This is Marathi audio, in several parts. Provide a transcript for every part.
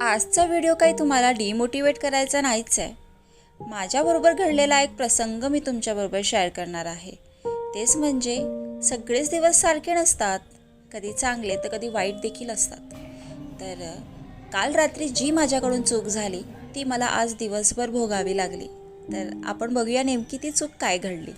आजचा व्हिडिओ काही तुम्हाला डिमोटिवेट करायचा नाहीच आहे. माझ्याबरोबर घडलेला एक प्रसंग मी तुमच्याबरोबर शेअर करणार आहे. तेच म्हणजे सगळेच दिवस सारखे नसतात. कधी चांगले तर कधी वाईट देखील असतात. तर काल रात्री जी माझ्याकडून चूक झाली ती मला आज दिवसभर भोगावी लागली. तर आपण बघूया नेमकी ती चूक काय घडली.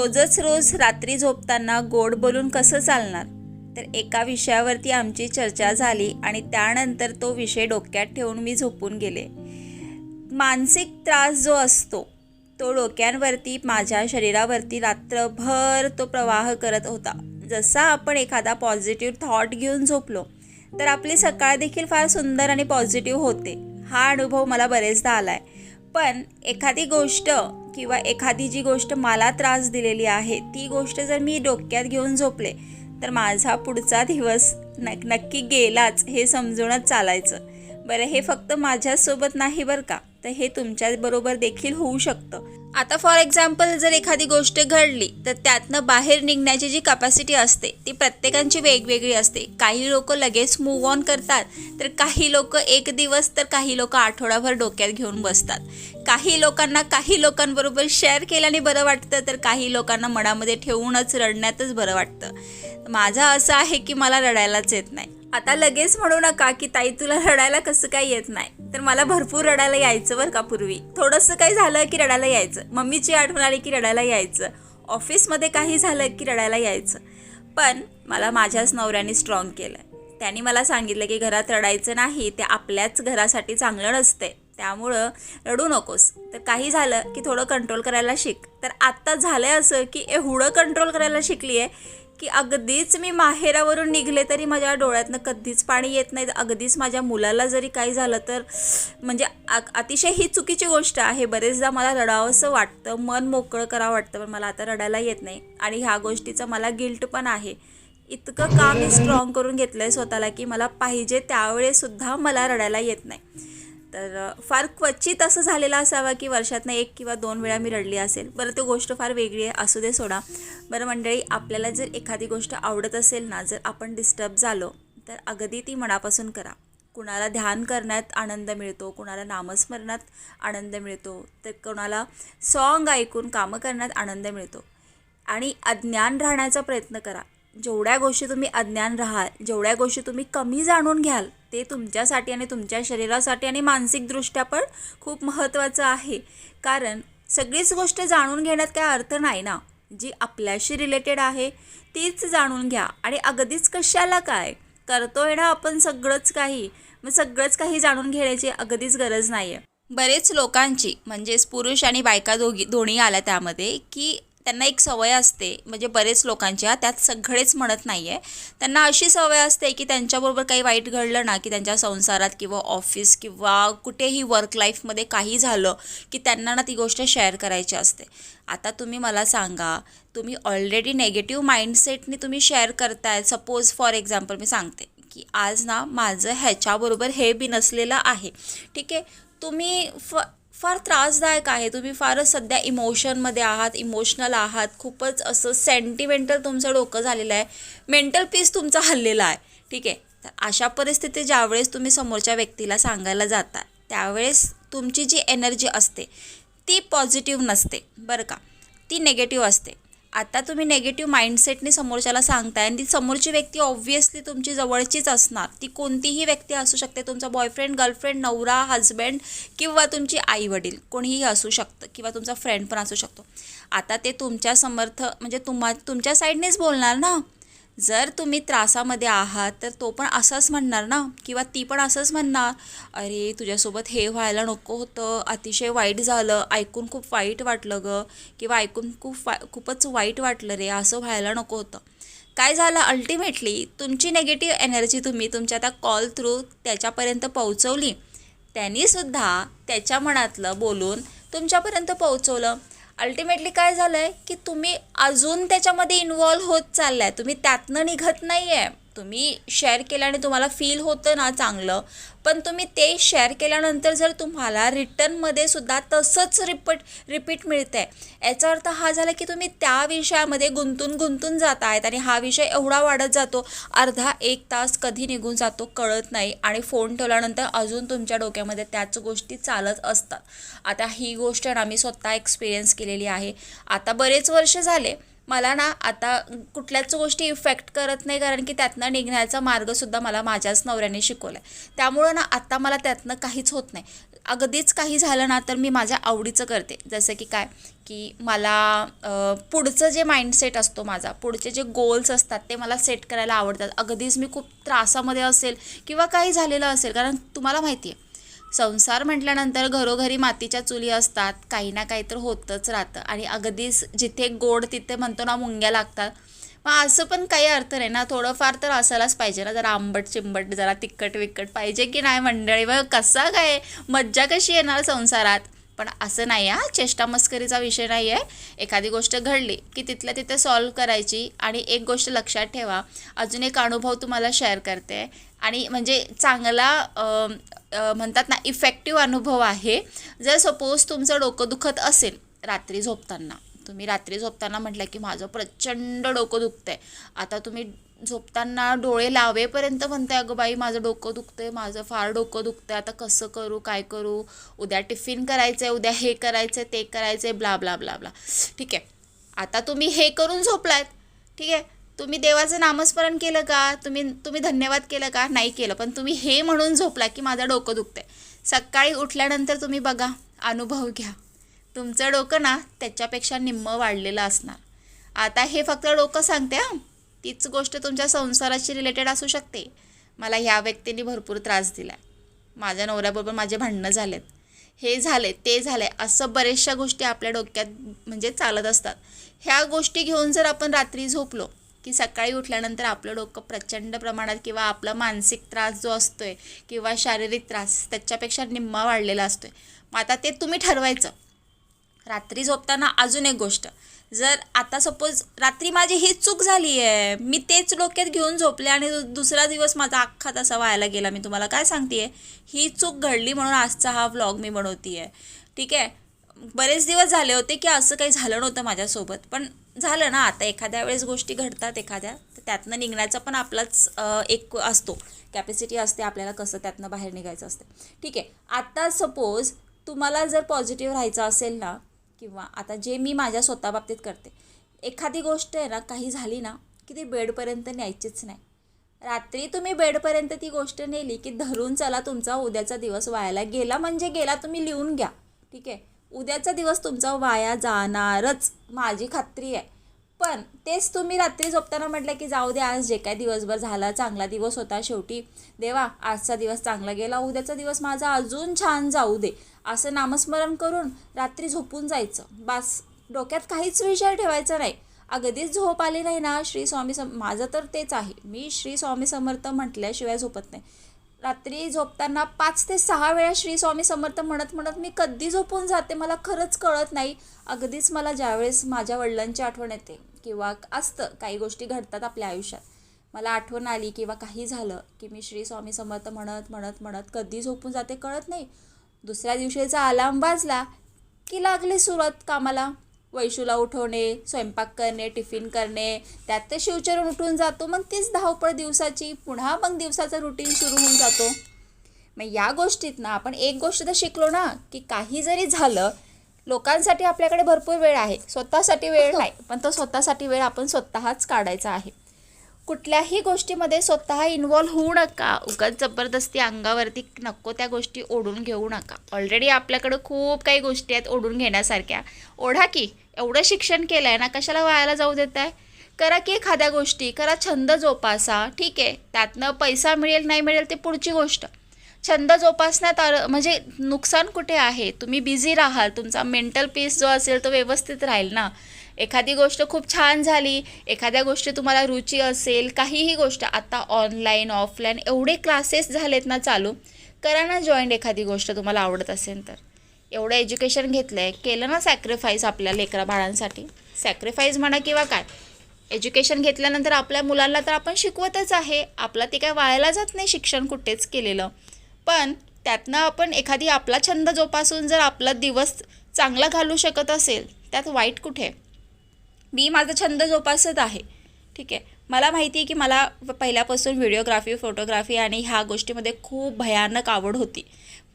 रोजच रोज रात्री झोपताना गोड बोलून कसं चालणार? तर एका विषयावरती आमची चर्चा झाली आणि त्यानंतर तो विषय डोक्यात ठेवून मी झोपून गेले. मानसिक त्रास जो असतो तो डोक्यांवरती माझ्या शरीरावरती रात्रभर तो प्रवाह करत होता. जसा आपण एखादा पॉझिटिव्ह थॉट घेऊन झोपलो तर आपली सकाळ देखील फार सुंदर आणि पॉझिटिव्ह होते. हा अनुभव मला बरेचदा आला आहे पण एखादी गोष्ट किंवा एखादी जी गोष्ट मला त्रास दिलेली आहे ती गोष्ट जर मी डोक्यात घेऊन झोपले तर माझा पुढचा दिवस नक नक्की गेलाच हे समजूनच चालायचं. बरं हे फक्त माझ्यासोबत नाही बरं का? तर हे तुमच्याबरोबर देखील होऊ शकतं. आता फॉर एक्झाम्पल जर एखादी गोष्ट घडली तर त्यातनं बाहेर निघण्याची जी कपॅसिटी असते ती प्रत्येकांची वेगवेगळी असते. काही लोक लगेच मूव ऑन करतात तर काही लोक एक दिवस तर काही लोक आठवडाभर डोक्यात घेऊन बसतात. काही लोकांना काही लोकांबरोबर शेअर केल्याने बरं वाटतं तर काही लोकांना मनामध्ये ठेवूनच रडण्यातच बरं वाटतं. माझं असं आहे की मला रडायलाच येत नाही. आता लगेच म्हणू नका की ताई तुला रडायला कसं काय येत नाही? तर मला भरपूर रडायला यायचं बरं का पूर्वी. थोडंसं काही झालं की रडायला यायचं. मम्मीची आठवण आली की रडायला यायचं. ऑफिसमध्ये काही झालं की रडायला यायचं. पण मला माझ्याच नवऱ्याने स्ट्रॉंग केलं. त्यांनी मला सांगितलं की घरात रडायचं नाही ते आपल्याच घरासाठी चांगलं नसते. त्यामुळं रडू नकोस. तर काही झालं की थोडं कंट्रोल करायला शिक. तर आत्ता झालं आहे असं की एवढं कंट्रोल करायला शिकली आहे की अगदीच मी माहेरावरून निघले तरी माझ्या डोळ्यातनं कधीच पाणी येत नाही. अगदीच माझ्या मुलाला जरी काही झालं तर म्हणजे अतिशय ही चुकीची गोष्ट आहे. बरेचदा मला रडावंसं वाटतं मन मोकळं करावं वाटतं पण मला आता रडायला येत नाही. आणि ह्या गोष्टीचं मला गिल्ट पण आहे. इतकं का मी स्ट्रॉंग करून घेतलं आहे स्वतःला की मला पाहिजे त्यावेळेसुद्धा मला रडायला येत नाही. तर फार क्वचित असं झालेलं असावं की वर्षातनं एक किंवा दोन वेळा मी रडली असेल. बरं तो गोष्ट फार वेगळी आहे. असू दे सोडा. बरं मंडळी आपल्याला जर एखादी गोष्ट आवडत असेल ना जर आपण डिस्टर्ब झालो तर अगदी ती मनापासून करा. कुणाला ध्यान करण्यात आनंद मिळतो कुणाला नामस्मरणात आनंद मिळतो तर कोणाला सॉन्ग ऐकून कामं करण्यात आनंद मिळतो. आणि अज्ञान राहण्याचा प्रयत्न करा. जेवढ्या गोष्टी तुम्ही अज्ञान राहाल जेवढ्या गोष्टी तुम्ही कमी जाणून घ्याल ते तुमच्यासाठी आणि तुमच्या शरीरासाठी आणि मानसिकदृष्ट्या पण खूप महत्त्वाचं आहे. कारण सगळीच गोष्ट जाणून घेण्यात काय अर्थ नाही ना? जी आपल्याशी रिलेटेड आहे तीच जाणून घ्या. आणि अगदीच कशाला काय? करतोय ना आपण सगळंच काही. मग सगळंच काही जाणून घेण्याची अगदीच गरज नाही आहे बरेच लोकांची म्हणजेच पुरुष आणि बायका दोघी दोन्ही आल्या त्यामध्ये की त्यांना एक सवय असते म्हणजे बरेच लोकांच्या त्यात सगळेच म्हणत नाही आहे त्यांना अशी सवय असते की त्यांच्याबरोबर काही वाईट घडलं ना की त्यांच्या संसारात किंवा ऑफिस किंवा कुठेही वर्क लाईफमध्ये काही झालं की त्यांना ना ती गोष्ट शेअर करायची असते. आता तुम्ही मला सांगा तुम्ही ऑलरेडी नेगेटिव्ह माइंडसेटने तुम्ही शेअर करताय. सपोज फॉर एक्झाम्पल मी सांगते की आज ना माझं ह्याच्याबरोबर हे बी नसलेलं आहे. ठीक आहे? तुम्ही फ फार त्रासदायक आहे. तुम्ही फारच सध्या इमोशनमध्ये आहात इमोशनल आहात. खूपच असं सेंटिमेंटल तुमचं डोकं झालेलं आहे. मेंटल पीस तुमचा हल्लेला आहे. ठीक आहे? तर अशा परिस्थितीत ज्यावेळेस तुम्ही समोरच्या व्यक्तीला सांगायला जाता त्यावेळेस तुमची जी एनर्जी असते ती पॉझिटिव्ह नसते. बरं का? ती नेगेटिव्ह असते. आता तुम्ही नेगेटिव्ह माइंडसेटने समोरच्याला सांगताय आणि ती समोरची व्यक्ती ऑब्व्हियसली तुमची जवळचीच असणार. ती कोणतीही व्यक्ती असू शकते. तुमचा बॉयफ्रेंड गर्लफ्रेंड नवरा हजबंड किंवा तुमची आई वडील कोणीही असू शकतं किंवा तुमचा फ्रेंड पण असू शकतो. आता ते तुमच्या समर्थ म्हणजे तुम्हा तुमच्या साईडनेच बोलणार ना? जर तुम्ही त्रासामध्ये आहात तर तो पण असंच म्हणणार ना? किंवा ती पण असंच म्हणणार अरे तुझ्यासोबत हे व्हायला नको होतं. अतिशय वाईट झालं. ऐकून खूप वाईट वाटलं गं. किंवा ऐकून खूप वा खूपच वाईट वाटलं रे. असं व्हायला नको होतं. काय झालं? अल्टिमेटली तुमची नेगेटिव्ह एनर्जी तुम्ही तुमच्या त्या कॉल थ्रू त्याच्यापर्यंत पोहोचवली. त्यांनीसुद्धा त्याच्या मनातलं बोलून तुमच्यापर्यंत पोहोचवलं. अल्टिमेटली काय झालं आहे की तुम्ही अजून त्याच्यामध्ये इन्वॉल्व्ह होत चाललाय. तुम्ही त्यातनं निघत नाही आहे तुम्ही शेअर केल्याने तुम्हाला फील होतं ना चांगलं. पण तुम्ही ते शेअर केल्यानंतर जर तुम्हाला रिटर्नमध्ये सुद्धा तसंच रिपीट रिपीट मिळतं आहे याचा अर्थ हा झाला की तुम्ही त्या विषयामध्ये गुंतून गुंतून जात आहेत आणि हा विषय एवढा वाढत जातो अर्धा एक तास कधी निघून जातो कळत नाही आणि फोन ठेवल्यानंतर अजून तुमच्या डोक्यामध्ये त्याच गोष्टी चालत असतात. आता ही गोष्ट ना मी स्वतः एक्सपिरियन्स केलेली आहे. आता बरेच वर्ष झाले मला ना आता कुठल्याच गोष्टी इफेक्ट करत नाही कारण की त्यातनं निघण्याचा मार्गसुद्धा मला माझ्याच नवऱ्याने शिकवला आहे त्यामुळं ना आता मला त्यातनं काहीच होत नाही. अगदीच काही झालं ना तर मी माझ्या आवडीचं करते. जसं की काय की मला पुढचं जे माइंडसेट असतो माझा पुढचे जे गोल्स असतात ते मला सेट करायला आवडतात. अगदीच मी खूप त्रासामध्ये असेल किंवा काही झालेलं असेल कारण तुम्हाला माहिती आहे संसार म्हटल्यानंतर घरोघरी मातीच्या चुली असतात काही ना काही तर होतच राहतं. आणि अगदीच जिथे गोड तिथे म्हणतो ना मुंग्या लागतात. मग असं पण काही अर्थ नाही ना थोडंफार तर असायलाच पाहिजे ना जरा आंबट चिंबट जरा तिखट विकट पाहिजे की नाही मंडळी? मग कसा काय? मज्जा कशी येणार संसारात? पण असं नाही हा चेष्टा मस्करीचा विषय नाही आहे. एखादी गोष्ट घडली की तिथल्या तिथे सॉल्व करायची आणि एक गोष्ट लक्षात ठेवा. अजून एक अनुभव तुम्हाला शेअर करते. आणि म्हणजे चांगला म्हणतात ना इफेक्टिव्ह अनुभव आहे. जर सपोज तुमचं डोकं दुखत असेल रात्री झोपताना. तुम्ही रात्री झोपताना म्हटलं की माझं प्रचंड डोकं दुखतंय. आता तुम्ही झोपताना डोळे लावेपर्यंत म्हणते अगं बाई माझं डोकं दुखतंय माझं फार डोकं दुखतंय आता कसं करू काय करू? उद्या टिफिन करायचं आहे उद्या हे करायचं आहे ते करायचं आहे ब्ला ब्ला ब्ला ब्ला. ठीक आहे. आता तुम्ही हे करून झोपलायत. ठीक आहे. तुम्ही देवाचं नामस्मरण केलं का? तुम्ही तुम्ही धन्यवाद केलं का? नाही केलं. पण तुम्ही हे म्हणून झोपला की माझं डोकं दुखतंय. सकाळी उठल्यानंतर तुम्ही बघा अनुभव घ्या. तुमचं डोकं ना त्याच्यापेक्षा निम्मं वाढलेलं असणार. आता हे फक्त डोकं सांगते हां. तीच गोष्ट तुमच्या संसाराशी रिलेटेड असू शकते. मला ह्या व्यक्तीने भरपूर त्रास दिला आहे माझ्या नवऱ्याबरोबर माझे भांडणं झालेत. हे झाले ते झाले असं बऱ्याचशा गोष्टी आपल्या डोक्यात म्हणजे चालत असतात. ह्या गोष्टी घेऊन जर आपण रात्री झोपलो की सकाळी उठल्यानंतर आपलं डोकं प्रचंड प्रमाणात किंवा आपला मानसिक त्रास जो असतो आहे किंवा शारीरिक त्रास त्याच्यापेक्षा निम्मा वाढलेला असतो आहे मग आता ते तुम्ही ठरवायचं. रात्री झोपताना अजून एक गोष्ट. जर आता सपोज रात्री माझी हीच चूक झाली आहे मी तेच डोक्यात घेऊन झोपले आणि दुसरा दिवस माझा अख्खा तसा व्हायला गेला मी तुम्हाला काय सांगते ही चूक घडली म्हणून आजचा हा व्लॉग मी बनवते आहे ठीक? आहे बरेच दिवस झाले होते की असं काही झालं नव्हतं माझ्यासोबत. पण झालं ना आता एखाद्या वेळेस गोष्टी घडतात एखाद्या तर त्यातनं निघण्याचा पण आपलाच एक असतो. कॅपॅसिटी असते आपल्याला कसं त्यातनं बाहेर निघायचं असतं. ठीक आहे आता सपोज तुम्हाला जर पॉझिटिव्ह राहायचं असेल ना किंवा आता जे मी माझ्या स्वतः बाबतीत करते एखादी गोष्ट आहे ना काही झाली ना की ती बेडपर्यंत न्यायचीच नाही. रात्री तुम्ही बेडपर्यंत ती गोष्ट नेली की धरून चला तुमचा उद्याचा दिवस वायाला. गेला म्हणजे गेला तुम्ही लिहून घ्या. ठीक आहे उद्याचा दिवस तुमचा वाया जाणारच. माझी खात्री आहे. पण तेच तुम्ही रात्री झोपताना म्हटलं की जाऊ दे आज जे काय दिवसभर झाला चांगला दिवस होता शेवटी. देवा आजचा दिवस चांगला गेला उद्याचा दिवस माझा अजून छान जाऊ दे. असं नामस्मरण करून रात्री झोपून जायचं. बस डोक्यात काहीच विचार ठेवायचा नाही. अगदीच झोप आली नाही ना श्री स्वामी सम माझं तर तेच आहे. मी श्री स्वामी समर्थ म्हटल्याशिवाय झोपत नाही. रात्री झोपताना पाच ते सहा वेळा श्री स्वामी समर्थ म्हणत म्हणत मी कधी झोपून जाते मला खरंच कळत नाही. अगदीच मला ज्यावेळेस माझ्या वडिलांची आठवण येते किंवा असतं काही गोष्टी घडतात आपल्या आयुष्यात. मला आठवण आली किंवा काही झालं की मी श्री स्वामी समर्थ म्हणत म्हणत म्हणत कधी झोपून जाते कळत नाही. दुसऱ्या दिवशीचा अलार्म वाजला की लागली सुरत कामाला. वैशूला उठवणे स्वयंपाक करणे टिफिन करणे त्यात ते शिवचरण उठून जातो. मग तीच धावपळ दिवसाची पुन्हा मग दिवसाचं रुटीन सुरू होऊन जातो. मग या गोष्टीत ना आपण एक गोष्ट तर शिकलो ना की काही जरी झालं लोकांसाठी आपल्याकडे भरपूर वेळ आहे. स्वतःसाठी वेळ नाही पण तो स्वतःसाठी वेळ आपण स्वतःच काढायचा आहे. कुठल्याही गोष्टीमध्ये स्वतः इन्वॉल्व्ह होऊ नका. उगाच जबरदस्ती अंगावरती नको त्या गोष्टी ओढून घेऊ नका. ऑलरेडी आपल्याकडं खूप काही गोष्टी आहेत ओढून घेण्यासारख्या. ओढा की एवढं शिक्षण केलं आहे ना कशाला वायाला जाऊ देत आहे करा की एखाद्या गोष्टी करा छंद जोपासा ठीक आहे. त्यातनं पैसा मिळेल नाही मिळेल ते पुढची गोष्ट. छंद जोपासण्यात आलं म्हणजे नुकसान कुठे आहे? तुम्ही बिझी राहाल तुमचा मेंटल पीस जो असेल तो व्यवस्थित राहील ना. एखादी गोष्ट खूप छान झाली एखाद्या गोष्टी तुम्हाला रुची असेल काहीही गोष्ट आता ऑनलाईन ऑफलाईन एवढे क्लासेस झालेत ना चालू करा ना जॉईंट एखादी गोष्ट तुम्हाला आवडत असेल तर. एवढं एज्युकेशन घेतलं आहे केलं ना सॅक्रिफाईस आपल्या लेकरा बाळांसाठी? सॅक्रिफाईस म्हणा किंवा काय? एज्युकेशन घेतल्यानंतर आपल्या मुलांना तर आपण शिकवतच आहे आपला ते काय वायाला जात नाही शिक्षण कुठेच केलेलं. पण त्यातनं आपण एखादी आपला छंद जोपासून जर आपला दिवस चांगला घालू शकत असेल त्यात वाईट कुठे? मी माझा छंद जोपासत आहे. ठीक आहे. मला माहिती आहे की मला प- पहिल्यापासून व्हिडिओग्राफी फोटोग्राफी आणि ह्या गोष्टीमध्ये खूप भयानक आवड होती.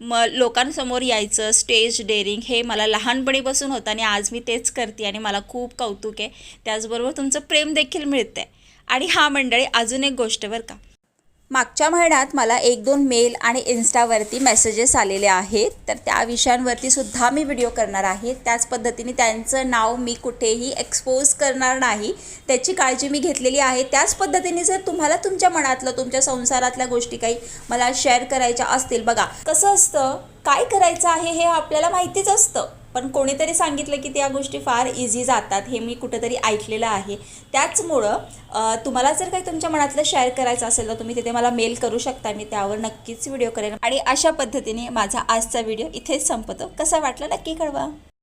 म लोकांसमोर यायचं स्टेज डेअरिंग हे मला लहानपणीपासून होतं आणि आज मी तेच करते आणि मला खूप कौतुक आहे. त्याचबरोबर तुमचं प्रेम देखील मिळतं आहे आणि हा मंडळी अजून एक गोष्ट बरं का. मागच्या महिन्यात मला एक दोन मेल आणि इन्स्टावरती मेसेजेस आलेले आहेत. तर त्या विषयांवरती सुद्धा मी व्हिडिओ करणार आहे. त्याच पद्धतीने त्यांचं नाव मी कुठेही एक्सपोज करणार नाही. त्याची काळजी मी घेतलेली आहे. त्याच पद्धतीने जर तुम्हाला तुमच्या मनातलं तुमच्या संसारातल्या गोष्टी काही मला शेअर करायच्या असतील बघा. कसं असतं? काय करायचं आहे हे आपल्याला माहितीच असतं. पण कोणीतरी सांगितलं की त्या गोष्टी फार इझी जातात हे मी कुठंतरी ऐकलेलं आहे. त्याचमुळं तुम्हाला जर काही तुमच्या मनातलं शेअर करायचं असेल तर तुम्ही तिथे मला मेल करू शकता. मी त्यावर नक्कीच व्हिडिओ करेन. आणि अशा पद्धतीने माझा आजचा व्हिडिओ इथेच संपतो. कसा वाटला नक्की कळवा.